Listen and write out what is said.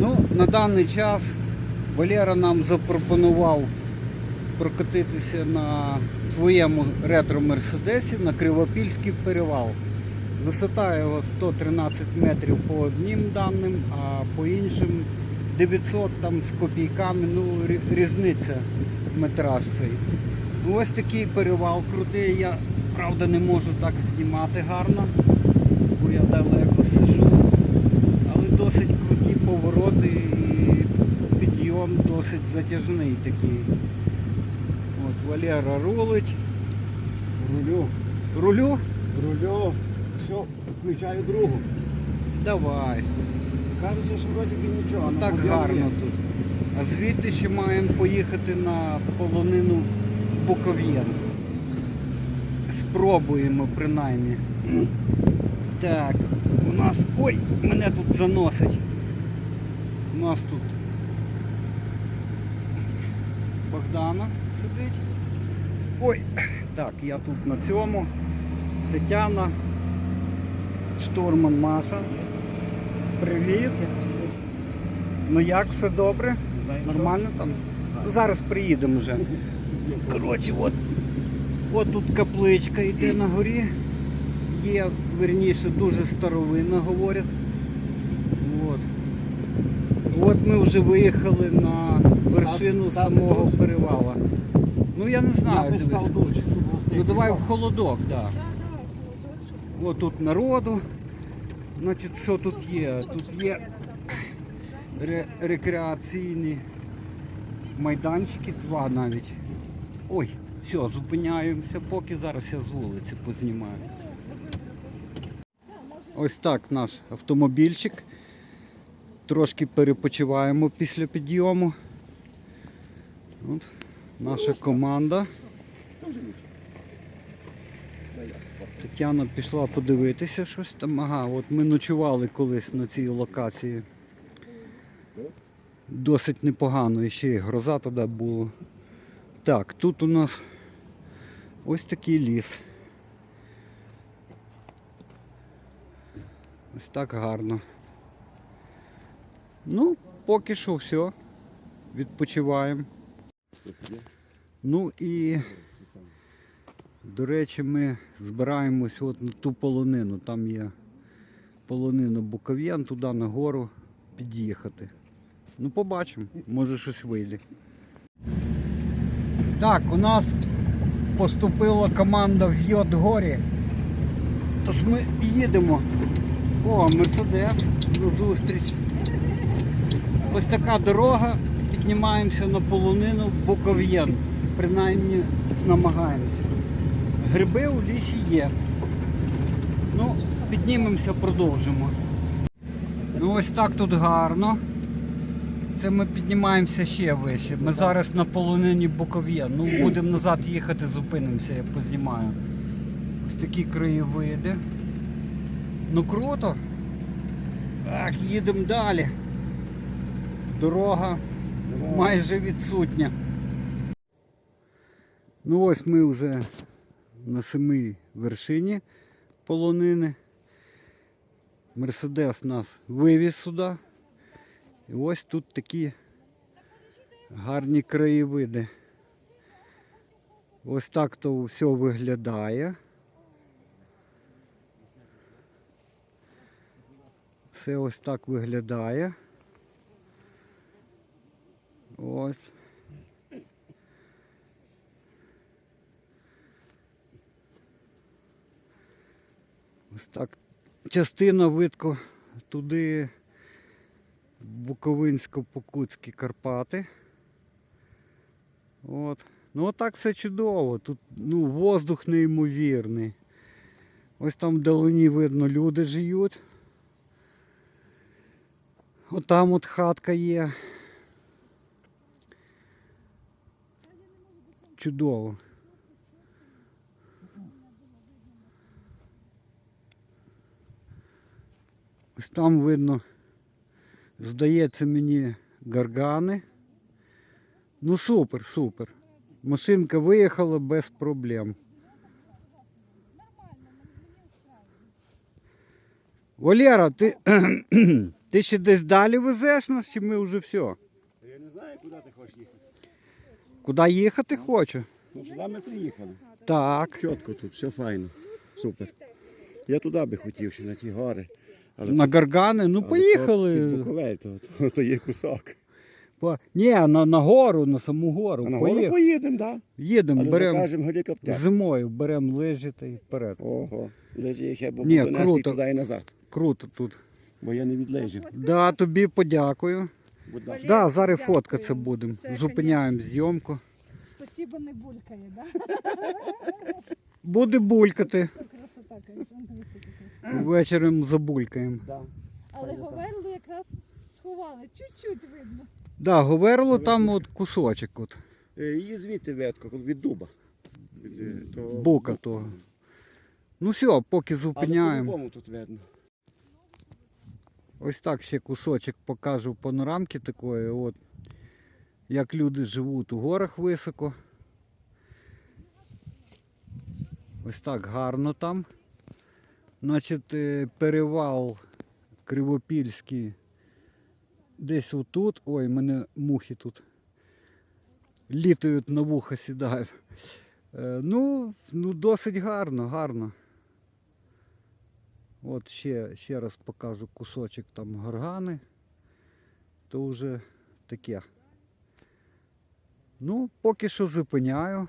Ну, на даний час Валера нам запропонував прокатитися на своєму ретро-мерседесі на Кривопільський перевал. Висота його 113 метрів по одним даним, а по іншим 900 там з копійками, ну рі- різниця метраж цей. Ну, ось такий перевал крутий. Я правда не можу так знімати гарно, бо я далеко сижу. Але досить повороти і підйом досить затяжний такий. От Валера рулить. Рулю. Рулю? Рулю. Все, включаю другу. Давай. Кажеться, що вроді нічого. Ну, так гарно є. тут. А звідти ще маємо поїхати на полонину Буков'єн. Спробуємо принаймні. Так, у нас... Ой, мене тут заносить. У нас тут Богдана сидить. Ой, так, я тут на цьому. Тетяна, штурман Маша. Привіт. Ну як все добре? Нормально там? Ну, зараз приїдемо вже. Коротше, от, от тут капличка йде на горі. Є, верніше, дуже старовинна, говорять. От. От ми вже виїхали на вершину став самого довше? перевала. Ну я не знаю. дивись. став щоб було Ну давай в холодок, так. Да. О, тут народу. Значить, що тут є? Тут є ре- рекреаційні майданчики, два навіть. Ой, все, зупиняємося, поки зараз я з вулиці познімаю. Ось так наш автомобільчик. Трошки перепочиваємо після підйому. От, наша команда. Тетяна пішла подивитися щось там. Ага, от ми ночували колись на цій локації. Досить непогано, і ще й гроза тоді була. Так, тут у нас ось такий ліс. Ось так гарно. Ну, поки що все. Відпочиваємо. Ну і до речі, ми збираємось от на ту полонину. Там є полонина Буков'ян, туди на гору під'їхати. Ну, побачимо, може щось вийде. Так, у нас поступила команда в Йодгорі. Тож ми їдемо. О, Мерседес на зустріч. Ось така дорога. Піднімаємося на полонину Буков'ян. Принаймні намагаємося. Гриби у лісі є. Ну, піднімемося, продовжимо. Ну ось так тут гарно. Це ми піднімаємося ще вище. Ми зараз на полонині Буков'є. Ну, будемо назад їхати, зупинимося, я познімаю. Ось такі краєвиди. Ну круто. Так, їдемо далі. Дорога майже відсутня. Ну ось ми вже на самій вершині полонини. Мерседес нас вивіз сюди. І ось тут такі гарні краєвиди. Ось так то все виглядає. Все ось так виглядає. Ось. Ось так. Частина видко туди Буковинсько-Покутські Карпати. От. Ну отак все чудово. Тут ну, воздух неймовірний. Ось там вдалині видно люди живуть. Отам от хатка є. Чудово. Ось там видно, здається мені, гаргани. Ну супер, супер. Машинка виїхала без проблем. Валера, ти Ти ще десь далі везеш нас, чи ми вже все? Я не знаю, куди ти хочеш їхати. Куди їхати хочу? Ну, сюди ми приїхали. Так. Чітко тут, все файно. Супер. Я туди би хотів, ще на ті гори. Але На Гаргани? Ну але то поїхали. під Буковель, то, то, то є кусок. По... Ні, на, на гору, на саму гору. А на гору Поїхали. поїдемо, так. Да. Їдемо, Але беремо закажемо зимою, беремо лижі та й вперед. Ого, лежі їх я Ні, нести круто. туди і назад. Круто тут. Бо я не відлежу. Да, тобі подякую. Будь ласка. Да, зараз дякую. фоткатися будемо. Це, Зупиняємо зйомку. Спасибо, не булькає, да? Буде булькати. Красота, конечно, забулькаємо. Да. Але Говерлу якраз сховали, чуть-чуть видно. Да, говерло там от кусочок. От. Е, Її звідти ветко, від дуба. Від, е, того Бока того. Ну все, поки Але зупиняємо. по-любому тут видно. Ось так ще кусочок покажу панорамки такої. От. Як люди живуть у горах високо. Ось так гарно там. Значить, е, перевал Кривопільський десь отут. Ой, мене мухи тут літають на вуха сідають. Е, Ну, ну досить гарно, гарно. От ще, ще раз покажу кусочок там горгани. То вже таке. Ну, поки що зупиняю.